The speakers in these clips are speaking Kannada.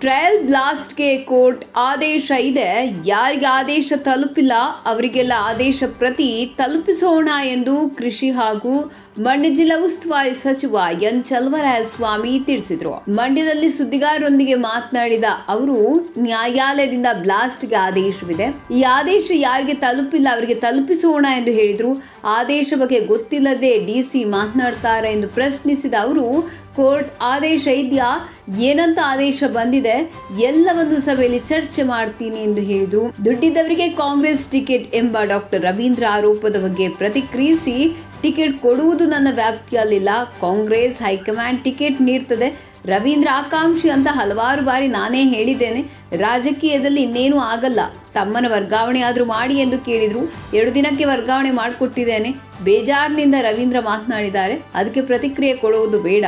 ಟ್ರಯಲ್ ಬ್ಲಾಸ್ಟ್ಗೆ ಕೋರ್ಟ್ ಆದೇಶ ಇದೆ. ಯಾರಿಗೆ ಆದೇಶ ತಲುಪಿಲ್ಲ, ಅವರಿಗೆಲ್ಲ ಆದೇಶ ಪ್ರತಿ ತಲುಪಿಸೋಣ ಎಂದು ಕೃಷಿ ಹಾಗೂ ಮಂಡ್ಯ ಜಿಲ್ಲಾ ಉಸ್ತುವಾರಿ ಸಚಿವ ಎನ್ ಸ್ವಾಮಿ ತಿಳಿಸಿದರು. ಮಂಡ್ಯದಲ್ಲಿ ಸುದ್ದಿಗಾರರೊಂದಿಗೆ ಮಾತನಾಡಿದ ಅವರು, ನ್ಯಾಯಾಲಯದಿಂದ ಬ್ಲಾಸ್ಟ್ಗೆ ಆದೇಶವಿದೆ. ಈ ಆದೇಶ ಯಾರಿಗೆ ತಲುಪಿಲ್ಲ, ಅವರಿಗೆ ತಲುಪಿಸೋಣ ಎಂದು ಹೇಳಿದರು. ಆದೇಶ ಬಗ್ಗೆ ಗೊತ್ತಿಲ್ಲದೆ ಡಿಸಿ ಮಾತನಾಡ್ತಾರೆ ಎಂದು ಪ್ರಶ್ನಿಸಿದ ಅವರು, ಕೋರ್ಟ್ ಆದೇಶ ಇದೆಯಾ? ಏನಂತ ಆದೇಶ ಬಂದಿದೆ? ಎಲ್ಲವನ್ನು ಸಭೆಯಲ್ಲಿ ಚರ್ಚೆ ಮಾಡ್ತೀನಿ ಎಂದು ಹೇಳಿದರು. ದುಡ್ಡಿದ್ದವರಿಗೆ ಕಾಂಗ್ರೆಸ್ ಟಿಕೆಟ್ ಎಂಬ ಡಾಕ್ಟರ್ ರವೀಂದ್ರ ಆರೋಪದ ಬಗ್ಗೆ ಪ್ರತಿಕ್ರಿಯಿಸಿ ಟಿಕೆಟ್ ಕೊಡುವುದು ನನ್ನ ವ್ಯಾಪ್ತಿಯಲ್ಲಿಲ್ಲ ಕಾಂಗ್ರೆಸ್ ಹೈಕಮಾಂಡ್ ಟಿಕೆಟ್ ನೀಡ್ತದೆ. ರವೀಂದ್ರ ಆಕಾಂಕ್ಷಿ ಅಂತ ಹಲವಾರು ಬಾರಿ ನಾನೇ ಹೇಳಿದ್ದೇನೆ. ರಾಜಕೀಯದಲ್ಲಿ ಇನ್ನೇನೂ ಆಗಲ್ಲ. ತಮ್ಮನ ವರ್ಗಾವಣೆ ಆದರೂ ಮಾಡಿ ಎಂದು ಕೇಳಿದರು. ಎರಡು ದಿನಕ್ಕೆ ವರ್ಗಾವಣೆ ಮಾಡಿಕೊಟ್ಟಿದ್ದೇನೆ. ಬೇಜಾರಿನಿಂದ ರವೀಂದ್ರ ಮಾತನಾಡಿದ್ದಾರೆ. ಅದಕ್ಕೆ ಪ್ರತಿಕ್ರಿಯೆ ಕೊಡುವುದು ಬೇಡ.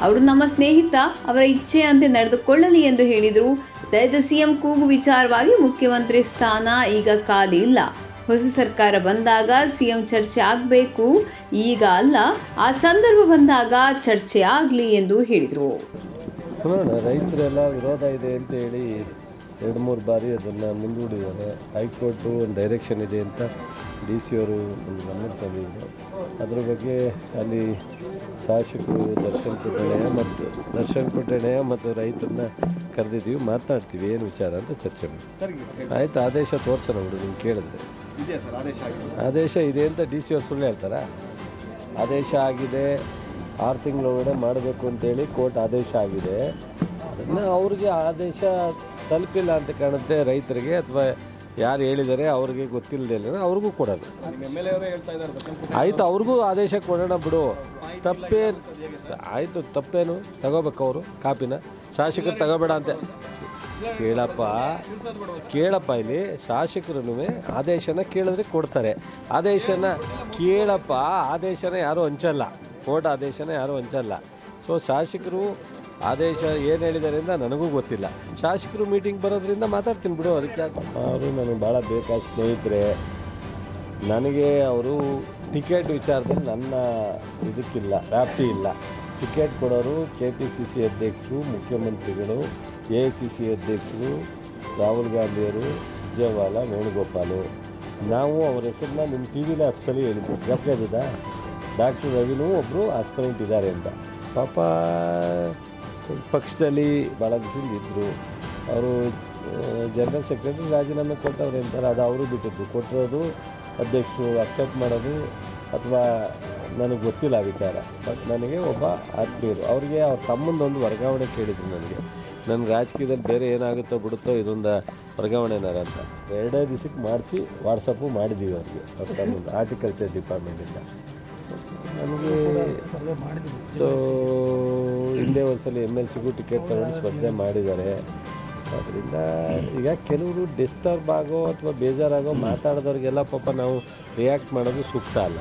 ಅವರು ನಮ್ಮ ಸ್ನೇಹಿತ. ಅವರ ಇಚ್ಛೆಯಂತೆ ನಡೆದುಕೊಳ್ಳಲಿ ಎಂದು ಹೇಳಿದರು. ದಯದ ಸಿಎಂ ಕೂಗು ವಿಚಾರವಾಗಿ ಮುಖ್ಯಮಂತ್ರಿ ಸ್ಥಾನ ಈಗ ಖಾಲಿ ಇಲ್ಲ. ಹೊಸ ಸರ್ಕಾರ ಬಂದಾಗ ಸಿಎಂ ಚರ್ಚೆ ಆಗಬೇಕು. ಈಗ ಅಲ್ಲ, ಆ ಸಂದರ್ಭ ಬಂದಾಗ ಚರ್ಚೆ ಆಗಲಿ ಎಂದು ಹೇಳಿದರು. ರೈತರೆಲ್ಲ ವಿರೋಧ ಇದೆ ಅಂತ ಹೇಳಿ ಎರಡು ಮೂರು ಬಾರಿ ಅದನ್ನು ಮುಂದೂಡಿದ್ದಾರೆ. ಹೈಕೋರ್ಟು ಒಂದು ಡೈರೆಕ್ಷನ್ ಇದೆ ಅಂತ ಡಿ ಸಿ ಅವರು ಒಂದು ಗಮನ ತಂದಿದ್ದರು ಅದ್ರ ಬಗ್ಗೆ ಅಲ್ಲಿ ಶಾಸಕರು ದರ್ಶನ್ ಪುಟ್ಟಣೆಯ ಮತ್ತು ದರ್ಶನ್ ಪುಟ್ಟಣೆಯ ಮತ್ತು ರೈತರನ್ನ ಕರೆದಿದ್ದೀವಿ ಮಾತನಾಡ್ತೀವಿ ಏನು ವಿಚಾರ ಅಂತ ಚರ್ಚೆ ಮಾಡಿ ಆಯ್ತು ಆದೇಶ ತೋರಿಸೋಣ ಅವರು ನೀವು ಕೇಳಿದ್ರೆ. ಆದೇಶ ಇದೆ ಅಂತ ಡಿ ಸಿ ಅವ್ರು ಸುಳ್ಳು ಹೇಳ್ತಾರಾ? ಆದೇಶ ಆಗಿದೆ ಆರು ತಿಂಗಳೊಳಗಡೆ ಮಾಡಬೇಕು ಅಂತೇಳಿ ಕೋರ್ಟ್ ಆದೇಶ ಆಗಿದೆ. ಅದನ್ನು ಅವ್ರಿಗೆ ಆದೇಶ ತಲುಪಿಲ್ಲ ಅಂತ ಕಾಣುತ್ತೆ ರೈತರಿಗೆ ಅಥವಾ ಯಾರು ಹೇಳಿದ್ದಾರೆ ಅವ್ರಿಗೆ ಗೊತ್ತಿಲ್ಲದೆ ಅವ್ರಿಗೂ ಕೊಡೋದು. ಆಯಿತು ಅವ್ರಿಗೂ ಆದೇಶ ಕೊಡೋಣ ಬಿಡು. ತಪ್ಪೇನು ಆಯಿತು ತಪ್ಪೇನು? ತಗೋಬೇಕು ಅವರು ಕಾಪಿನ. ಶಾಸಕರು ತಗೋಬೇಡ ಅಂತೆ. ಕೇಳಪ್ಪ ಕೇಳಪ್ಪ ಇಲ್ಲಿ. ಶಾಸಕರು ಆದೇಶನ ಕೇಳಿದ್ರೆ ಕೊಡ್ತಾರೆ. ಆದೇಶನ ಕೇಳಪ್ಪ ಆದೇಶನ ಯಾರೂ ಹಂಚಲ್ಲ. ಕೋರ್ಟ್ ಆದೇಶನ ಯಾರೂ ಹಂಚಲ್ಲ. ಸೊ ಶಾಸಕರು ಆದೇಶ ಏನು ಹೇಳಿದ್ದಾರೆ ಅಂತ ನನಗೂ ಗೊತ್ತಿಲ್ಲ. ಶಾಸಕರು ಮೀಟಿಂಗ್ ಬರೋದ್ರಿಂದ ಮಾತಾಡ್ತೀನಿ ಬಿಡು, ಅದಕ್ಕೆ ಅವರು ನನಗೆ ಭಾಳ ಬೇಕಾದ ಸ್ನೇಹಿತರೆ, ನನಗೆ ಅವರು ಟಿಕೆಟ್ ವಿಚಾರದಲ್ಲಿ ನನ್ನ ಇದಕ್ಕಿಲ್ಲ, ವ್ಯಾಪ್ತಿ ಇಲ್ಲ. ಟಿಕೆಟ್ ಕೊಡೋರು ಕೆ ಪಿ ಸಿ ಸಿ ಅಧ್ಯಕ್ಷರು, ಮುಖ್ಯಮಂತ್ರಿಗಳು ಎ ಐ ಸಿ ಸಿ ಅಧ್ಯಕ್ಷರು, ರಾಹುಲ್ ಗಾಂಧಿಯವರು, ಸುರ್ಜೇವಾಲ, ವೇಣುಗೋಪಾಲು. ನಾವು ಅವ್ರ ಹೆಸರನ್ನ ನಿಮ್ಮ ಟಿ ವಿಲಿ ಹತ್ತು ಸಲ ಹೇಳಿದ್ವಿ. ಡಾಕ್ಟರ್ ರವಿನೂ ಒಬ್ಬರು ಆಸ್ಪರೆಂಟ್ ಇದ್ದಾರೆ ಅಂತ. ಪಾಪ, ಪಕ್ಷದಲ್ಲಿ ಭಾಳ ದಿವಸದಿಂದ ಇದ್ದರು ಅವರು ಜನರಲ್ ಸೆಕ್ರೆಟರಿ ರಾಜೀನಾಮೆ ಕೊಟ್ಟವ್ರು ಅಂತಾರೆ ಅದು ಅವರು ಬಿಟ್ಟಿದ್ದು ಕೊಟ್ಟಿರೋದು ಅಧ್ಯಕ್ಷರು ಅಕ್ಸೆಪ್ಟ್ ಮಾಡೋದು ಅಥವಾ ನನಗೆ ಗೊತ್ತಿಲ್ಲ ಆ ವಿಚಾರ. ಬಟ್ ನನಗೆ ಒಬ್ಬ ಆತ್ಮೀಯರು, ಅವರಿಗೆ ಅವ್ರ ತಮ್ಮಂದೊಂದು ವರ್ಗಾವಣೆ ಕೇಳಿದ್ರು ನನಗೆ. ನನ್ನ ರಾಜಕೀಯದಲ್ಲಿ ಬೇರೆ ಏನಾಗುತ್ತೋ ಬಿಡುತ್ತೋ ಇದೊಂದು ವರ್ಗಾವಣೆನಾರ ಅಂತ. ಎರಡೇ ದಿವಸಕ್ಕೆ ಮಾಡಿಸಿ ವಾಟ್ಸಪ್ಪು ಮಾಡಿದ್ದೀವಿ ಅವ್ರಿಗೆ, ಅವ್ರ ತಮ್ಮಂದು ಆರ್ಟಿಕಲ್ಚರ್ ಡಿಪಾರ್ಟ್ಮೆಂಟಿಂದ ನನಗೆ ಸೊ ಹಿಂದೆ ಒಂದ್ಸಲ ಎಂ ಎಲ್ ಸಿಗೂ ಟಿಕೆಟ್ ತಗೊಂಡು ಸ್ಪರ್ಧೆ ಮಾಡಿದ್ದಾರೆ. ಅದರಿಂದ ಈಗ ಕೆಲವರು ಡಿಸ್ಟರ್ಬ್ ಆಗೋ ಅಥವಾ ಬೇಜಾರಾಗೋ ಮಾತಾಡೋದವ್ರಿಗೆಲ್ಲ ಪಾಪ ನಾವು ರಿಯಾಕ್ಟ್ ಮಾಡೋದು ಸೂಕ್ತ ಅಲ್ಲ.